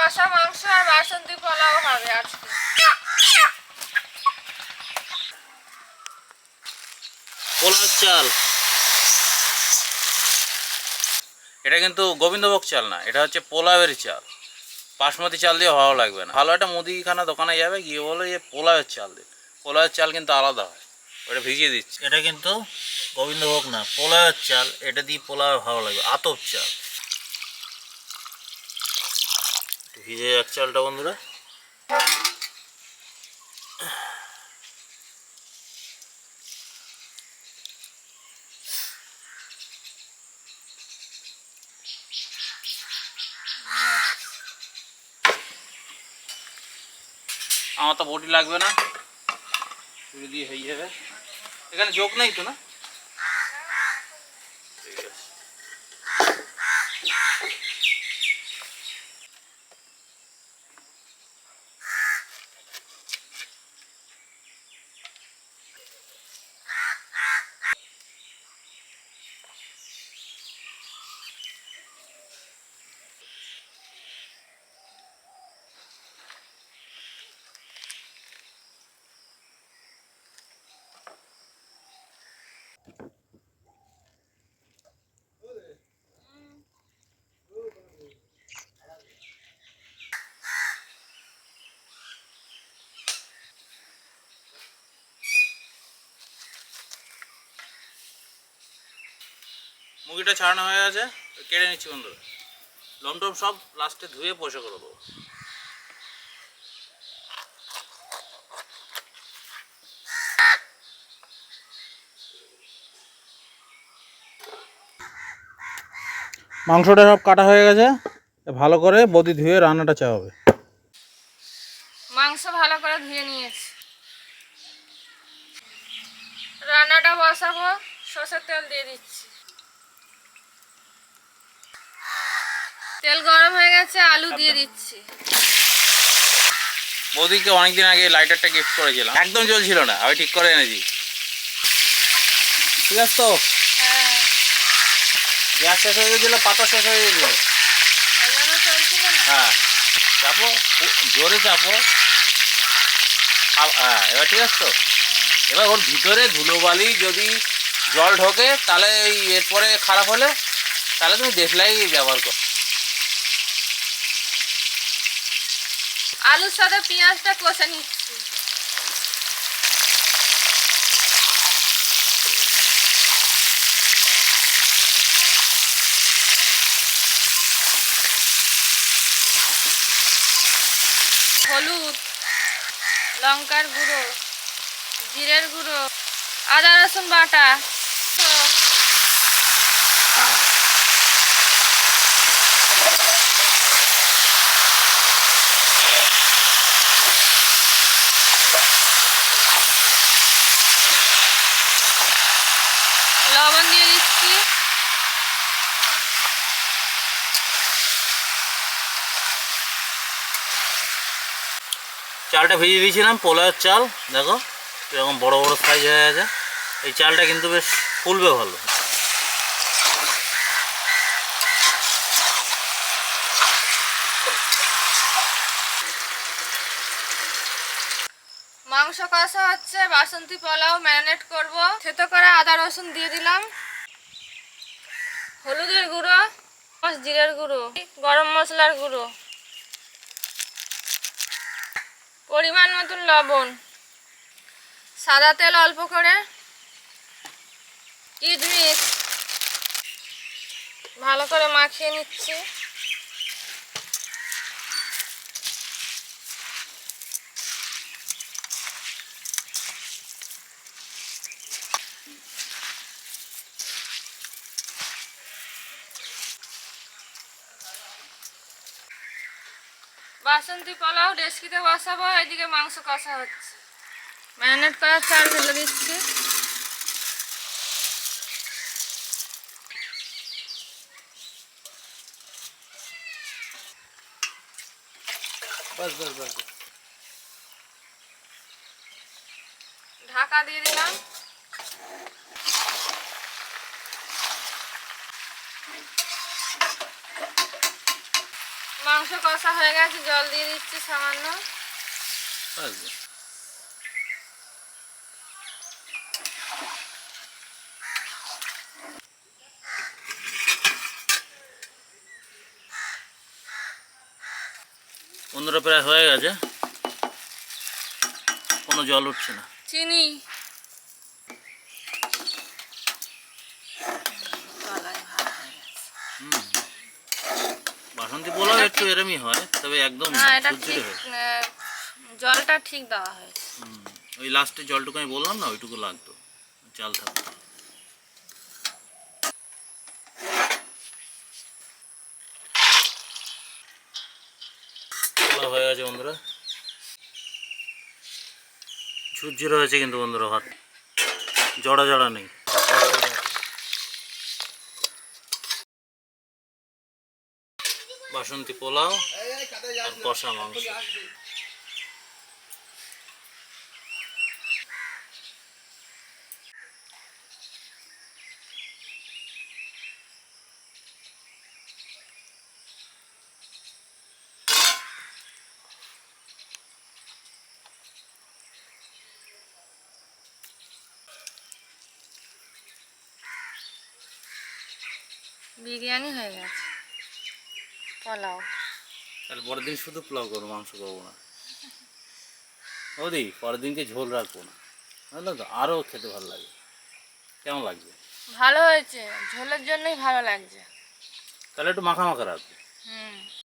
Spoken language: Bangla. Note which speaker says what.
Speaker 1: কষা মাংস আর বাসন্তী পোলাও হবে আজকে।
Speaker 2: পোলার চাল। এটা কিন্তু গোবিন্দভোগ চাল না এটা হচ্ছে পোলাওয়ের চাল। বাসমতি চাল দিয়ে ভালো লাগবে না। ভালো একটা মুদিখানা দোকানে যাবে গিয়ে বলে যে পোলাওয়ের চাল দিন পোলাওয়ের চাল কিন্তু আলাদা হয় ওটা ভিজিয়ে দিচ্ছে। এটা কিন্তু গোবিন্দভোগ না পোলাওয়ের চাল এটা দিয়ে পোলাও ভালো লাগবে আতপ চাল একটু ভিজে যাক চালটা বন্ধুরা। আমার তো বটি লাগবে না। ছুরি দিয়ে হয়ে যাবে। এখানে যোগ নেই তো না? মুরগিটা ছাড়ানো হয়ে গেছে কেড়ে নিচ্ছি বন্ধুরা। লমটম সব লাস্টে ধুয়ে পয়সা করে দেবো। মাংসটা সব কাটা হয়ে গেছে ভালো করে বদি ধুয়ে রান্নাটা চা হবে
Speaker 1: মাংস ভালো করে ধুয়ে নিয়েছি। রান্নাটা বসাবো সর্ষের তেল দিয়ে দিচ্ছি। তেল গরম হয়ে গেছে আলু দিয়ে দিচ্ছি।
Speaker 2: বৌদিকে অনেকদিন আগে লাইটারটা গিফট করেছিলাম। একদম জ্বলছিল না আমি ঠিক করে এনেছি। ঠিক আছে তো?
Speaker 1: হ্যাঁ।
Speaker 2: গ্যাস শেষ হয়ে গেছিল পাতা শেষ হয়ে গেছিল। হ্যাঁ। চাপো জোরে চাপো হ্যাঁ এবার ঠিক আছে তো? এবার ওর ভিতরে ধুলোবালি যদি জল ঢোকে তাহলে এরপরে খারাপ হলে তাহলে তুমি দেশলাই ব্যবহার করো।
Speaker 1: আলুর সাথে পেঁয়াজটা কষে নিচ্ছি। হলুদ লঙ্কার গুঁড়ো জিরের গুঁড়ো আদা রসুন বাটা লবণ দিয়ে
Speaker 2: চালটা ভিজিয়ে দিয়েছিলাম, পোলাওয়ের চাল, দেখো এরকম বড় বড় সাইজ হয়ে গেছে। এই চালটা কিন্তু বেশ ফুলবে ভালো।
Speaker 1: মাংস কষা হচ্ছে, বাসন্তী পোলাও ম্যারিনেট করব। থেতো করে আদা রসুন দিয়ে দিলাম। হলুদের গুঁড়ো জিরের গুঁড়ো, গরম মশলার গুঁড়ো। পরিমাণ মতন লবণ। সাদা তেল অল্প করে কিচমিচ ভালো করে মাখিয়ে নিচ্ছি। বাসন্তী পোলাও ডেস্কিতে বসাবো এদিকে মাংস কষা হচ্ছে। ম্যারিনেট করা চাল ঢেলে দিচ্ছি।
Speaker 2: বাস বাস বাস।
Speaker 1: ঢাকা দিয়ে দিলাম। মাংস কষা হয়ে গেছে জল দিয়ে দিচ্ছি সামান্য?
Speaker 2: বন্ধুরা প্রায় হয়ে গেছে। কোনো জল উঠছে না।
Speaker 1: চিনি।
Speaker 2: বাসন্তী পোলাও একটু এরমই হয় তবে একদম
Speaker 1: না এটা ঠিক জলটা ঠিক দেওয়া
Speaker 2: হুম, ওই লাস্টে জলটুকু আমি বললাম না ওইটুকু লাগতো চাল থাকতো। হয়ে গেছে বন্ধুরা। ঝুরঝুরে হয়েছে কিন্তু বন্ধুরা ভাত। জড়া জড়া নেই। বাসন্তী পোলাও আর কষা মাংস।
Speaker 1: বিরিয়ানি হয়ে গেছে। পোলাও
Speaker 2: তাহলে পরের দিন শুধু পোলাও করব মাংস করব না। ওদি পরের দিনকে ঝোল রাখব না। বুঝলো তো আরও খেতে ভালো লাগে। কেমন লাগবে?
Speaker 1: ভালো হয়েছে ঝোলের জন্যই ভালো লাগছে।
Speaker 2: তাহলে একটু মাখা মাখা রাখব।